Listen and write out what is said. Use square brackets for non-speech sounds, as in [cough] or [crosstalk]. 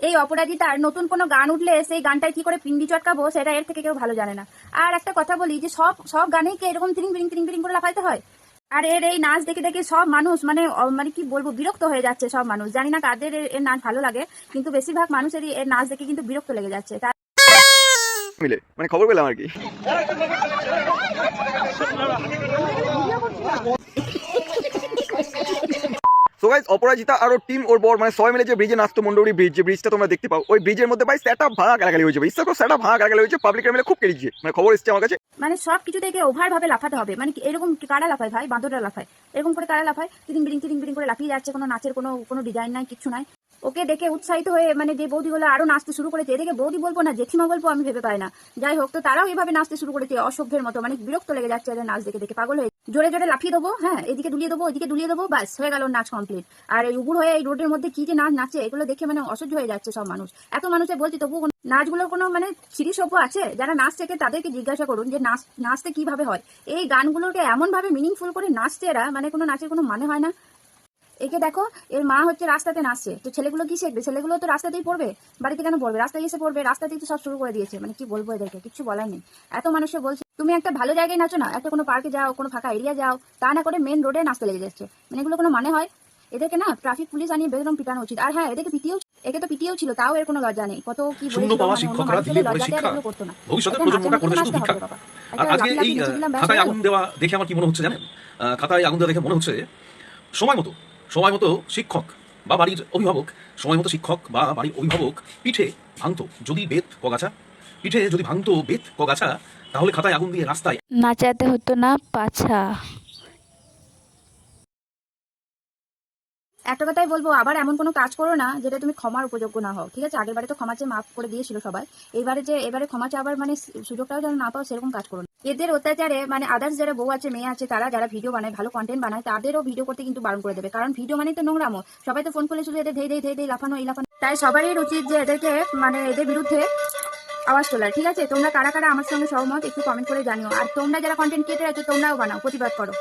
এই অপরাজিতার নতুন কোনো গান উঠলে সেই গানটায় কি করে পিন্ডি চটকাবো সেটা এর থেকে কেউ ভালো জানে না। আর একটা কথা বলি যে সব সব গানেই কি এরকম তিরিং বিরিং তিরিং বিরিং করে লাফাইতে হয়? আর এর এই নাচ দেখে দেখে সব মানুষ মানে মানে কি বলব বিরক্ত হয়ে যাচ্ছে সব মানুষ। জানি না কাদের এর- এর নাচ ভালো লাগে কিন্তু বেশিরভাগ মানুষেরই এর নাচ দেখে কিন্তু বিরক্ত লেগে যাচ্ছে। তার মিলে মানে খবর পেলাম আর কি। [laughs] সো গাইস অপরাজিতা আর টিম ওর বর মানে সবাই মিলে যে ব্রিজে নাচতো মন্ডলী ব্রিজ যে ব্রিজটা তোমরা দেখতে পাও, ওই ব্রিজের মধ্যে ভাই সেটা ভাঙা গালাগালি হয়েছে ইচ্ছা করো সেটা ভাঙা গালাগালি হয়েছে পাবলিকের মিলে খুব কেড়েছে মানে খবর এসছে আমার কাছে। মানে সব কিছু থেকে ওভার ভাবে লাফাতে হবে। মানে এরকম কারা লাফায় ভাই? বাঁদররা লাফায়। এরকম করে কারা লাফায়? তিরিং বিড়িং তিরিং বিড়িং করে লাফিয়ে যাচ্ছে, কোনো নাচের কোনো কোনো ডিজাইন নাই, কিছু নাই। ওকে দেখে উৎসাহিত হয়ে মানে যে বৌদিগুলো আরও নাচতে শুরু করেছে এদিকে বৌদি বলব না, জেঠিমা বলব আমি ভেবে পাই না। যাই হোক, তো তারাও এইভাবে নাচতে শুরু করেছে, অসভ্যের মতো মানে বিরক্ত লেগে যাচ্ছে এদের নাচ দেখে দেখে পাগল হয়ে জোরে জোরে লাফিয়ে দেবো হ্যাঁ এদিকে দুলিয়ে দেবো ওইদিকে দুলিয়ে দেবো, ব্যাস, হয়ে গেল নাচ কমপ্লিট আর এই উবুর হয়ে এই রোডের মধ্যে কি যে নাচ নাচে, এগুলো দেখে মানে অসহ্য হয়ে যাচ্ছে সব মানুষ। এত মানুষে বলছি তবু নাচগুলোর কোনো মানে সিঁড়ি সভ্য আছে? যারা নাচ শেখে তাদেরকে জিজ্ঞাসা করুন যে নাচ, নাচতে কীভাবে হয়? এই গানগুলোকে এমনভাবে মিনিংফুল করে নাচছে এরা মানে কোনো নাচের কোনো মানে হয় না। একে দেখো এর মা হচ্ছে রাস্তাতে নাচছে। তো ছেলেগুলো কি শিখবে? ছেলেগুলো তো রাস্তাতেই পড়বে? বাড়িতে কেন পড়বে? রাস্তায় এসে পড়বে? রাস্তাতেই তো সব শুরু করে দিয়েছে। মানে কি বলব এদেরকে? কিছু বলার নেই। এত মানুষে বলছে তুমি একটা ভালো জায়গায় নাচো না। একটা কোনো পার্কে যাও কোনো ফাঁকা এরিয়া যাও তা না করে মেন রোডে নাচতে লেগে যাচ্ছে। মানে এগুলো কোনো মানে হয়? এদেরকে না ট্রাফিক পুলিশ আনিয়ে বেদম পিটানো উচিত। আর হ্যাঁ এদেরকে পিটিয়েও একে তো পিটিয়েও ছিল তাও এর কোনো লজ্জা নেই। কত কি শূন্য পাওয়া মানে শিক্ষকরা দিলে পরে শিক্ষা এগুলো করতো না। প্রজন্মটা করবে শুধু ভিক্ষা আর আজকে এই খাতায় আগুন দেওয়া দেখে আমার কি মনে হচ্ছে জানেন? খাতায় আগুন দেওয়া দেখে মনে হচ্ছে সময় মতো সময় মতো শিক্ষক বা বাড়ির অভিভাবক, সময় মতো শিক্ষক বা বাড়ির অভিভাবক, পিঠে ভাঙতো যদি বেত কগাছা। পিঠে যদি ভাঙতো বেত কগাছা, তাহলে খাতায় আগুন দিয়ে রাস্তায় নাচাতে হতো না, পাছা। একটা কথাই বলব, আবার এমন কোনো কাজ করো না যেটা তুমি ক্ষমার উপযোগ্য না হও, ঠিক আছে? আগের বারে তো ক্ষমা চেয়ে মাফ করে দিয়েছিল সবাই। এবারে যে, এবারে ক্ষমা চাওয়ার মানে সুযোগটাও যেন না পাও, সেরকম কাজ করো না। এদের অত্যাচারে মানে আদার্স যারা বউ আছে, মেয়ে আছে, তারা যারা ভিডিও বানায়, ভালো কন্টেন্ট বানায়, তাদেরও ভিডিও করতে কিন্তু বারণ করে দেবে। কারণ ভিডিও মানে তো নোংরামো। সবাই তো ফোন করলে শুধু এদের ধেই ধেই ধেই ধেই লাফানো, এই লাফানো। তাই সবারই উচিত যে এদেরকে মানে এদের বিরুদ্ধে আওয়াজ তোলার, ঠিক আছে? তোমরা কারা কারা আমার সঙ্গে সহমত, একটু কমেন্ট করে জানিও। আর তোমরা যারা কন্টেন্ট ক্রিয়েটার আছো, তোমরাও বানাও, প্রতিবাদ করো।